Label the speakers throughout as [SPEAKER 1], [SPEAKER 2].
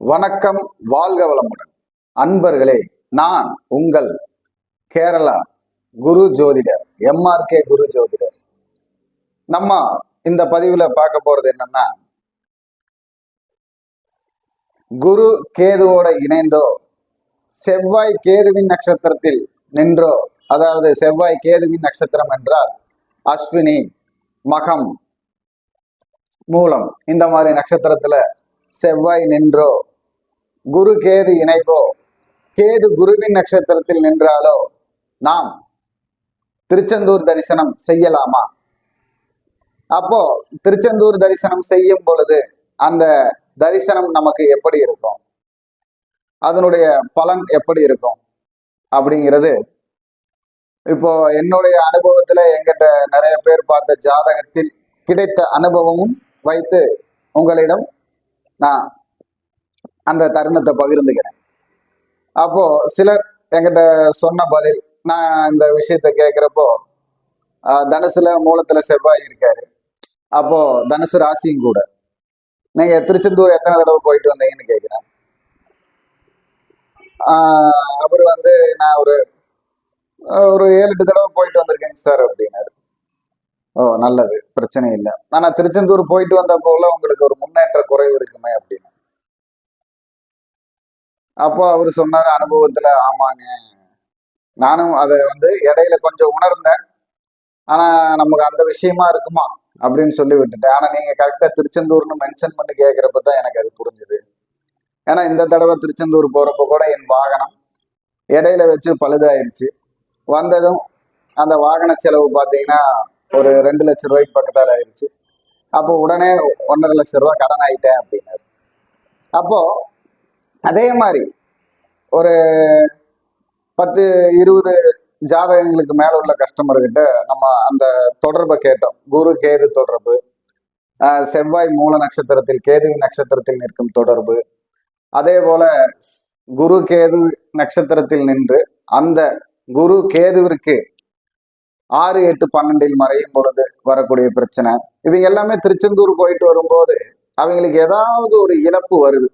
[SPEAKER 1] வணக்கம் வாழ்க வளமுடன். அன்பர்களே நான் உங்கள் கேரளா குரு ஜோதிடர் எம்ஆர்கே குரு ஜோதிடர். நம்ம இந்த பதிவுல பார்க்க போறது என்னன்னா குரு கேதுவோட இணைந்தோ செவ்வாய் கேதுவின் நட்சத்திரத்தில் நின்றோ அதாவது செவ்வாய் கேதுவின் நட்சத்திரம் என்றால் அஸ்வினி மகம் மூலம் இந்த மாதிரி நட்சத்திரத்துல செவ்வாய் நின்றோ குரு கேது இணைவோ கேது குருவின் நட்சத்திரத்தில் நின்றாலோ நாம் திருச்செந்தூர் தரிசனம் செய்யலாமா? அப்போ திருச்செந்தூர் தரிசனம் செய்யும் பொழுது அந்த தரிசனம் நமக்கு எப்படி இருக்கும்? அதனுடைய பலன் எப்படி இருக்கும்? அப்படிங்கிறது இப்போ என்னுடைய அனுபவத்துல எங்கிட்ட நிறைய பேர் பார்த்த ஜாதகத்தில் கிடைத்த அனுபவமும் வைத்து உங்களிடம் நான் அந்த தருணத்தை பகிர்ந்துக்கிறேன். அப்போ சிலர் என்கிட்ட சொன்ன பதில் நான் இந்த விஷயத்த கேட்குறப்போ தனுசுல மூலத்துல செவ்வாய் இருக்காரு. அப்போ தனுசு ராசியும் கூட. நீங்க திருச்செந்தூர் எத்தனை தடவை போயிட்டு வந்தீங்கன்னு கேட்குறேன். அவர் வந்து நான் ஒரு ஒரு ஏழு எட்டு தடவை போயிட்டு வந்திருக்கேங்க சார் அப்படின்னாரு ஓ நல்லது. பிரச்சனை இல்லை. ஆனா திருச்செந்தூர் போயிட்டு வந்த போல உங்களுக்கு ஒரு முன்னேற்ற குறைவு இருக்குமே அப்படின்னு. அப்போ அவர் சொன்னார் அனுபவத்துல ஆமாங்க. நானும் அதை வந்து இடையில கொஞ்சம் உணர்ந்தேன். ஆனா நமக்கு அந்த விஷயமா இருக்குமா அப்படின்னு சொல்லி விட்டுட்டேன். ஆனா நீங்க கரெக்டா திருச்செந்தூர்னு மென்ஷன் பண்ணி கேட்கிறப்ப தான் எனக்கு அது புரிஞ்சுது. ஏன்னா இந்த தடவை திருச்செந்தூர் போறப்ப கூட என் வாகனம் இடையில வச்சு பழுதாயிருச்சு. வந்ததும் அந்த வாகன செலவு பார்த்தீங்கன்னா ஒரு ரெண்டு லட்சம் ரூபாய்க்கு பக்கத்தால் ஆயிடுச்சு அப்போ உடனே ஒன்றரை லட்சம் ரூபா கடன் ஆயிட்டேன் அப்படின்னாரு. அப்போ அதே மாதிரி ஒரு பத்து இருபது ஜாதகங்களுக்கு மேல உள்ள கஸ்டமர்கிட்ட நம்ம அந்த தொடர்பை கேட்டோம். குரு கேது தொடர்பு செவ்வாய் மூல நட்சத்திரத்தில் கேது நட்சத்திரத்தில் நிற்கும் தொடர்பு அதே போல குரு கேது நட்சத்திரத்தில் நின்று அந்த குரு கேதுவிற்கு ஆறு எட்டு பன்னெண்டில் மறையும் பொழுது வரக்கூடிய பிரச்சனை. இவங்க எல்லாமே திருச்செந்தூர் போயிட்டு வரும்போது அவங்களுக்கு ஏதாவது ஒரு இழப்பு வருது.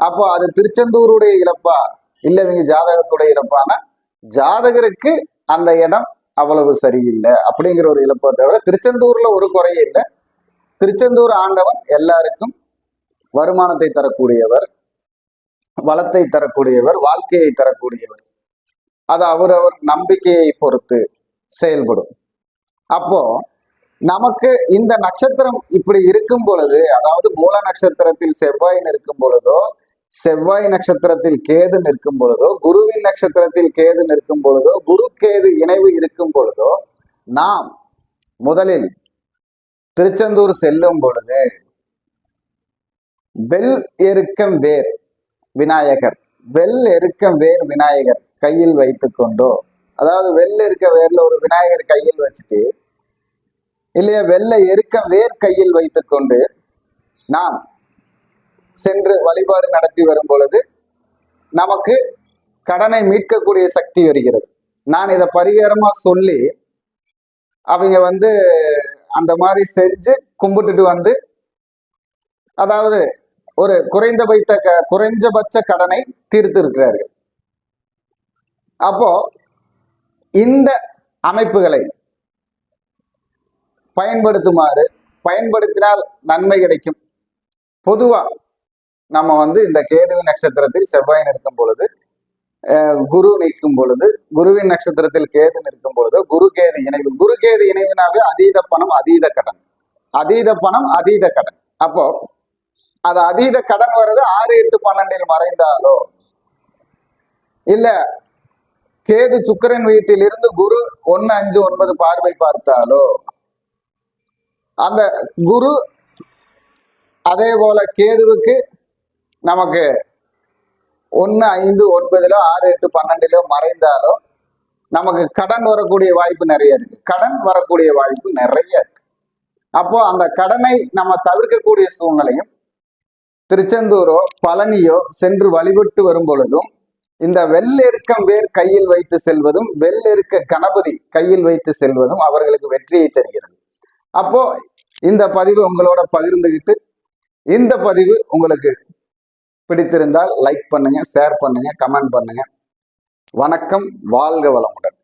[SPEAKER 1] அப்போ அது திருச்செந்தூருடைய இழப்பா? இல்லை இவங்க ஜாதகத்துடைய இழப்பானா? ஜாதகருக்கு அந்த இடம் அவ்வளவு சரியில்லை அப்படிங்கிற ஒரு இழப்பை தவிர திருச்செந்தூர்ல ஒரு குறையே இல்லை. திருச்செந்தூர் ஆண்டவன் எல்லாருக்கும் வருமானத்தை தரக்கூடியவர் வளத்தை தரக்கூடியவர் வாழ்க்கையை தரக்கூடியவர். அது அவரவர் நம்பிக்கையை பொறுத்து செயல்படும். அப்போ நமக்கு இந்த நட்சத்திரம் இப்படி இருக்கும் பொழுது அதாவது மூல நட்சத்திரத்தில் செவ்வாய் நிற்கும் பொழுதோ செவ்வாய் நட்சத்திரத்தில் கேது நிற்கும் பொழுதோ குருவின் நட்சத்திரத்தில் கேது நிற்கும் பொழுதோ குரு கேது இணைவு இருக்கும் பொழுதோ நாம் முதலில் திருச்செந்தூர் செல்லும் பொழுது வெல் எருக்கம் வேர் விநாயகர் வெல் எருக்கம் வேர் விநாயகர் கையில் வைத்துக்கொண்டோ அதாவது வெள்ள இருக்க வேர்ல ஒரு விநாயகர் கையில் வச்சுட்டு இல்லையா வெள்ளை எருக்க வேர் கையில் வைத்துக்கொண்டு நாம் சென்று வழிபாடு நடத்தி வரும் பொழுது நமக்கு கடனை மீட்கக்கூடிய சக்தி வருகிறது. நான் இதை பரிகாரமா சொல்லி அவங்க வந்து அந்த மாதிரி செஞ்சு கும்பிட்டுட்டு வந்து அதாவது ஒரு குறைந்த வைத்த க குறைஞ்சபட்ச கடனை தீர்த்து இருக்கிறார்கள் அப்போ இந்த அமைப்புகளை பயன்படுத்துமாறு பயன்படுத்தினால் நன்மை கிடைக்கும். பொதுவா நம்ம வந்து இந்த கேதுவின் நட்சத்திரத்தில் செவ்வாய் நிற்கும் பொழுது குரு நிற்கும் பொழுது குருவின் நட்சத்திரத்தில் கேது நிற்கும் பொழுது குரு கேது இணைவு குரு கேது இணைவுனாவே அதீத பணம் அதீத கடன். அதீத பணம் அதீத கடன். அப்போ அது அதீத கடன் வர்றது ஆறு எட்டு பன்னெண்டில் மறைந்தாலோ இல்ல கேது சுக்கரன் வீட்டில் இருந்து குரு ஒன்னு அஞ்சு ஒன்பது பார்வை பார்த்தாலோ அந்த குரு அதே போல கேதுவுக்கு நமக்கு ஒன்று ஐந்து ஒன்பதுல ஆறு எட்டு பன்னெண்டுல மறைந்தாலோ நமக்கு கடன் வரக்கூடிய வாய்ப்பு நிறைய இருக்கு. கடன் வரக்கூடிய வாய்ப்பு நிறைய இருக்கு. அப்போ அந்த கடனை நம்ம தவிர்க்கக்கூடிய சூழ்நிலையும் திருச்செந்தூரோ பழனியோ சென்று வழிபட்டு வரும் பொழுதும் இந்த வெள்ளெருக்கம் வேர் கையில் வைத்து செல்வதும் வெள்ளெருக்க கணபதி கையில் வைத்து செல்வதும் அவர்களுக்கு வெற்றியை தருகிறது. அப்போ இந்த பதிவு உங்களோட பகிர்ந்துகிட்டு இந்த பதிவு உங்களுக்கு பிடித்திருந்தால் லைக் பண்ணுங்க ஷேர் பண்ணுங்க கமெண்ட் பண்ணுங்க. வணக்கம் வாழ்க வளமுடன்.